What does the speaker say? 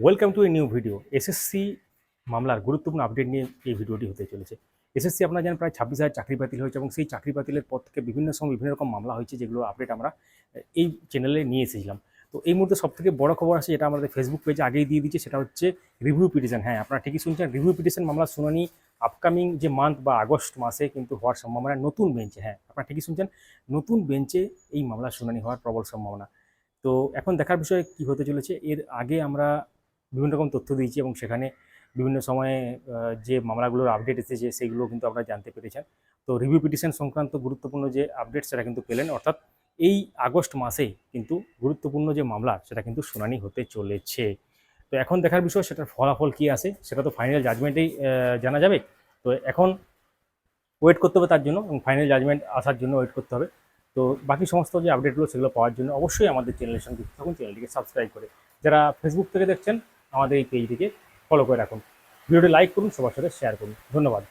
Welcome to a new video SSC মামলার গুরুত্বপূর্ণ update নিয়ে এই ভিডিওটি হতে চলেছে। এসএসসি আপনারা জানেন প্রায় ছাব্বিশ হাজার চাকরি বাতিল হয়েছে এবং সেই চাকরি বাতিলের পর থেকে বিভিন্ন সময় বিভিন্ন রকম মামলা হয়েছে যেগুলো আপডেট আমরা এই চ্যানেলে নিয়ে এসেছিলাম। তো এই মুহূর্তে সব থেকে বড় খবর আছে যেটা আমাদের ফেসবুক পেজে আগেই দিয়ে দিচ্ছে সেটা হচ্ছে রিভিউ পিটিশন হ্যাঁ আপনারা ঠিকই শুনছেন রিভিউ পিটিশন মামলার শুনানি আপকামিং যে মান্থ বা আগস্ট মাসে কিন্তু হওয়ার সম্ভাবনা, নতুন বেঞ্চে হ্যাঁ আপনারা ঠিকই শুনছেন, নতুন বেঞ্চে এই মামলার শুনানি হওয়ার প্রবল সম্ভাবনা। তো এখন দেখার বিষয়ে কি হতে চলেছে, এর আগে আমরা বিভিন্ন রকম তথ্য দিয়েছি এবং সেখানে বিভিন্ন সময়ে যে মামলাগুলোর আপডেট এসেছে সেগুলো কিন্তু আপনারা জানতে পেরেছেন। তো রিভিউ পিটিশন সংক্রান্ত গুরুত্বপূর্ণ যে আপডেট সেটা কিন্তু পেলেন, অর্থাৎ এই আগস্ট মাসেই কিন্তু গুরুত্বপূর্ণ যে মামলা, সেটা কিন্তু শুনানি হতে চলেছে। তো এখন দেখার বিষয়, সেটার ফলাফল কী আসে সেটা তো ফাইনাল জাজমেন্টেই জানা যাবে। তো এখন ওয়েট করতে হবে তার জন্য এবং ফাইনাল জাজমেন্ট আসার জন্য ওয়েট করতে হবে। তো বাকি সমস্ত যে আপডেটগুলো সেগুলো পাওয়ার জন্য অবশ্যই আমাদের চ্যানেলের সঙ্গে থাকুন চ্যানেলটিকে সাবস্ক্রাইব করে। যারা ফেসবুক থেকে দেখছেন আমাদের এই পেজটিকে ফলো করে রাখুন। ভিডিওটি লাইক করুন সবার সাথে শেয়ার করুন। ধন্যবাদ।